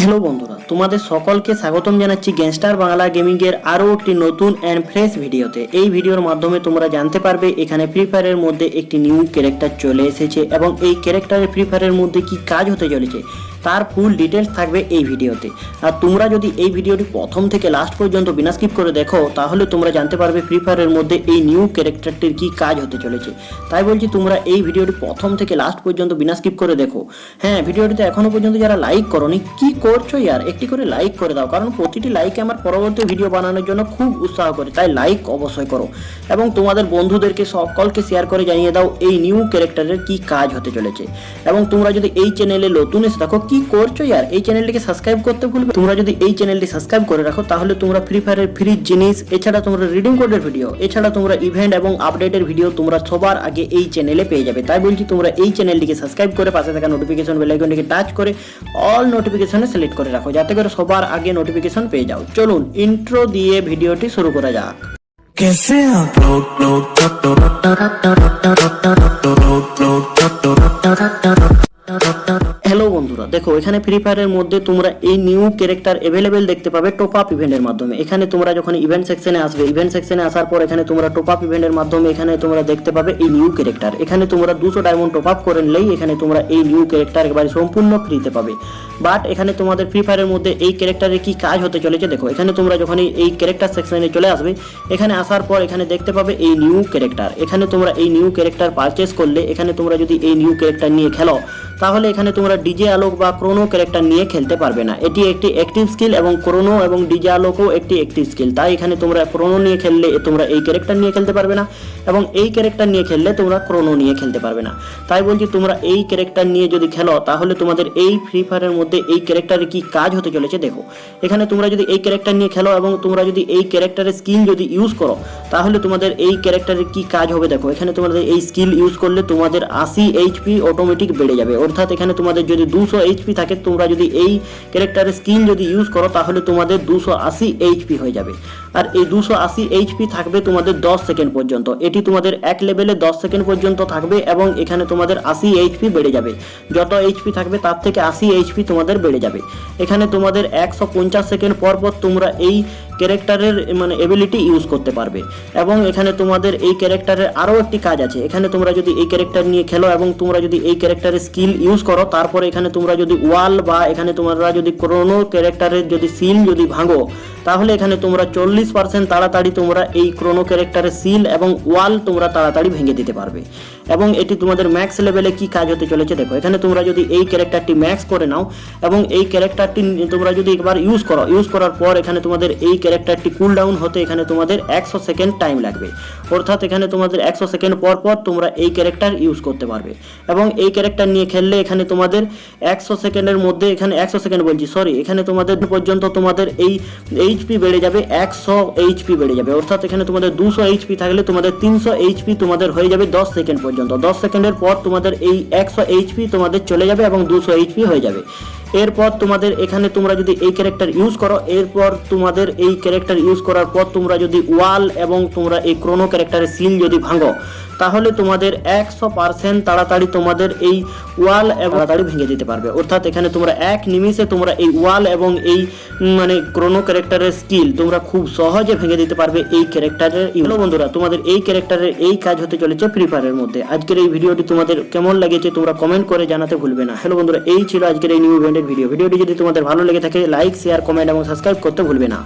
Hello বন্ধুরা, তোমাদের সকলকে স্বাগতম জানাচ্ছি গ্যাংস্টার বাংলা গেমিংয়ের আরও একটি নতুন অ্যান্ড ফ্রেশ ভিডিওতে। এই ভিডিওর মাধ্যমে তোমরা জানতে পারবে, এখানে ফ্রি ফায়ারের মধ্যে একটি নিউ ক্যারেক্টার চলে এসেছে এবং এই ক্যারেক্টারের ফ্রি ফায়ারের মধ্যে কি কাজ হতে চলেছে। তার ফুল ডিটেলস থাকবে এই ভিডিওতে। আর তোমরা যদি এই ভিডিওটি প্রথম থেকে লাস্ট পর্যন্ত বিনা স্কিপ করে দেখো, তাহলে তোমরা জানতে পারবে ফ্রি ফায়ারের মধ্যে এই নিউ ক্যারেক্টারটির কি কাজ হতে চলেছে। তাই বলছি, তোমরা এই ভিডিওটি প্রথম থেকে লাস্ট পর্যন্ত বিনা স্কিপ করে দেখো। হ্যাঁ ভিডিওটিতে এখনও পর্যন্ত যারা লাইক করনি, কি করছ ইয়ার? একটি করে লাইক করে দাও, কারণ প্রতিটি লাইক আমার পরবর্তী ভিডিও বানানোর জন্য খুব উৎসাহ করে, তাই লাইক অবশ্যই করো। এবং তোমাদের বন্ধুদেরকে সকলকে শেয়ার করে জানিয়ে দাও এই নিউ ক্যারেক্টারের কি কাজ হতে চলেছে। এবং তোমরা যদি এই চ্যানেলে নতুন এসে থাকো কি করছো ইয়ার এই চ্যানেলটিকে সাবস্ক্রাইব করতে ভুলবে তোমরা যদি এই চ্যানেলটি সাবস্ক্রাইব করে রাখো তাহলে তোমরা ফ্রি ফায়ারের ফ্রি জিনিস এছাড়া তোমরা রিডিং কোডের ভিডিও এছাড়া তোমরা ইভেন্ট এবং আপডেটের ভিডিও তোমরা সবার আগে এই চ্যানেলে পেয়ে যাবে তাই বলছি তোমরা এই চ্যানেলটিকে সাবস্ক্রাইব করে পাশে থাকা নোটিফিকেশন বেল আইকনটিকে টাচ করে অল নোটিফিকেশনে সিলেক্ট করে রাখো যাতে করে সবার আগে নোটিফিকেশন পেয়ে যাও চলুন ইন্ট্রো দিয়ে ভিডিওটি শুরু করা যাক कैसे आप लोग लोग দেখো, এখানে ফ্রি ফায়ারের মধ্যে তোমরা এই নিউ ক্যারেক্টার অ্যাভেলেবেল দেখতে পাবে টপ আপ ইভেন্টের মাধ্যমে। এখানে তোমরা যখন ইভেন্ট সেকশনে আসবে ইভেন্ট সেকশনে আসার পর এখানে তোমরা টপ আপ ইভেন্টের মাধ্যমে এখানে তোমরা দেখতে পাবে এই নিউ ক্যারেক্টার এখানে তোমরা দুশো ডায়মন্ড টপ আপ করে নিলেই এখানে তোমরা এই নিউ ক্যারেক্টার একেবারে সম্পূর্ণ ফ্রিতে পাবে। বাট এখানে তোমাদের ফ্রি ফায়ারের মধ্যে এই ক্যারেক্টারের কি কাজ হতে চলেছে দেখো। এখানে তোমরা যখন এই- এই ক্যারেক্টার সেকশনে চলে আসবে, এখানে আসার পর এখানে দেখতে পাবে এই নিউ ক্যারেক্টার এখানে তোমরা এই নিউ ক্যারেক্টার পারচেস করলে, এখানে তোমরা যদি এই নিউ ক্যারেক্টার নিয়ে খেলো, তাহলে এখানে তোমরা ডিজে আলোক বা ক্রোনো ক্যারেক্টার নিয়ে খেলতে পারবে না। এটি একটি অ্যাক্টিভ স্কিল এবং ক্রোনো এবং ডিজে আলোকও একটি অ্যাক্টিভ স্কিল তাই এখানে তোমরা ক্রোনো নিয়ে খেললে তোমরা এই ক্যারেক্টার নিয়ে খেলতে পারবে না এবং এই ক্যারেক্টার নিয়ে খেললে তোমরা ক্রোনো নিয়ে খেলতে পারবে না। তাই বলছি তোমরা এই ক্যারেক্টার নিয়ে যদি খেলো, তাহলে তোমাদের এই ফ্রি ফায়ারের মধ্যে এই ক্যারেক্টারের কি কাজ হতে চলেছে দেখো। এখানে তোমরা যদি এই ক্যারেক্টার নিয়ে খেলো এবং তোমরা যদি এই ক্যারেক্টারের স্কিল যদি ইউজ করো, তাহলে তোমাদের এই ক্যারেক্টারের কি কাজ হবে দেখো। এখানে তোমাদের এই স্কিল ইউজ করলে তোমাদের আশি এইচপি অটোমেটিক বেড়ে যাবে। অর্থাৎ এখানে তোমাদের যদি দুশো এইচপি থাকে, তোমরা যদি এই ক্যারেক্টারের স্কিল যদি ইউজ করো, তাহলে তোমাদের দুশো আশি এইচপি হয়ে যাবে। আর এই দুশো আশি এইচপি থাকবে তোমাদের দশ সেকেন্ড পর্যন্ত। এটি তোমাদের এক লেভেলে দশ সেকেন্ড পর্যন্ত থাকবে এবং এখানে তোমাদের আশি এইচপি বেড়ে যাবে। যত এইচপি থাকবে, তার থেকে আশি এইচপি তোমাদের বেড়ে যাবে। এখানে তোমাদের একশো পঞ্চাশ সেকেন্ড পর পর তোমরা এই ক্যারেক্টারের মানে এবিলিটি ইউজ করতে পারবে। এবং এখানে তোমাদের এই ক্যারেক্টারের আরও একটি কাজ আছে। এখানে তোমরা যদি এই ক্যারেক্টার নিয়ে খেলো এবং তোমরা যদি এই ক্যারেক্টারের স্কিল ইউজ করো, তারপরে এখানে তোমরা যদি ওয়াল বা এখানে তোমরা যদি কোনো ক্যারেক্টারের যদি সিল যদি ভাঙো, তাহলে এখানে তোমরা চল্লিশ পার্সেন্ট তাড়াতাড়ি তোমরা এই ক্রোনো ক্যারেক্টারের সিল এবং ওয়াল তোমরা তাড়াতাড়ি ভেঙে দিতে পারবে। এবং এটি তোমাদের ম্যাক্স লেভেলে কি কাজ হতে চলেছে দেখো। এখানে তোমরা যদি এই ক্যারেক্টারটি ম্যাক্স করে নাও এবং এই ক্যারেক্টারটি তোমরা যদি একবার ইউজ করো ইউজ করার পর এখানে তোমাদের এই ক্যারেক্টারটি কুল ডাউন হতে এখানে তোমাদের একশো সেকেন্ড টাইম লাগবে। অর্থাৎ এখানে তোমাদের একশো সেকেন্ড পর পর তোমরা এই ক্যারেক্টার ইউজ করতে পারবে। এবং এই ক্যারেক্টার নিয়ে খেললে এখানে তোমাদের একশো সেকেন্ডের মধ্যে এখানে একশো সেকেন্ড বলছি সরি এখানে তোমাদের পর্যন্ত তোমাদের এই এইচপি বেড়ে যাবে, একশো এইচপি বেড়ে যাবে। অর্থাৎ এখানে তোমাদের দুশো এইচপি থাকলে তোমাদের তিনশো এইচপি তোমাদের হয়ে যাবে দশ সেকেন্ড পর্যন্ত। দশ সেকেন্ডের পর তোমাদের এই একশো এইচপি তোমাদের চলে যাবে এবং দুশো এইচপি হয়ে যাবে। এরপর তোমাদের এখানে তোমরা যদি এই ক্যারেক্টার ইউজ করো, এরপর তোমাদের এই ক্যারেক্টার ইউজ করার পর তোমরা যদি ওয়াল এবং তোমরা এই ক্রোনো ক্যারেক্টারের সিল যদি ভাঙো, তাহলে তোমাদের একশো পার্সেন্ট তাড়াতাড়ি তোমাদের এই ওয়াল এবং তাড়াতাড়ি ভেঙে দিতে পারবে। অর্থাৎ এখানে তোমরা এক নিমিষে তোমরা এই ওয়াল এবং এই মানে ক্রোনো ক্যারেক্টারের স্কিল তোমরা খুব সহজে ভেঙে দিতে পারবে এই ক্যারেক্টারের হ্যালো বন্ধুরা, তোমাদের এই ক্যারেক্টারের এই কাজ হতে চলেছে ফ্রি ফায়ারের মধ্যে। আজকের এই ভিডিওটি তোমাদের কেমন লেগেছে তোমরা কমেন্ট করে জানাতে ভুলবে না। হ্যালো বন্ধুরা, এই ছিল আজকের এই নিউ ইভেন্টের ভিডিও ভিডিওটি যদি তোমাদের ভালো লেগে থাকে লাইক শেয়ার কমেন্ট এবং সাবস্ক্রাইব করতে ভুলবে না।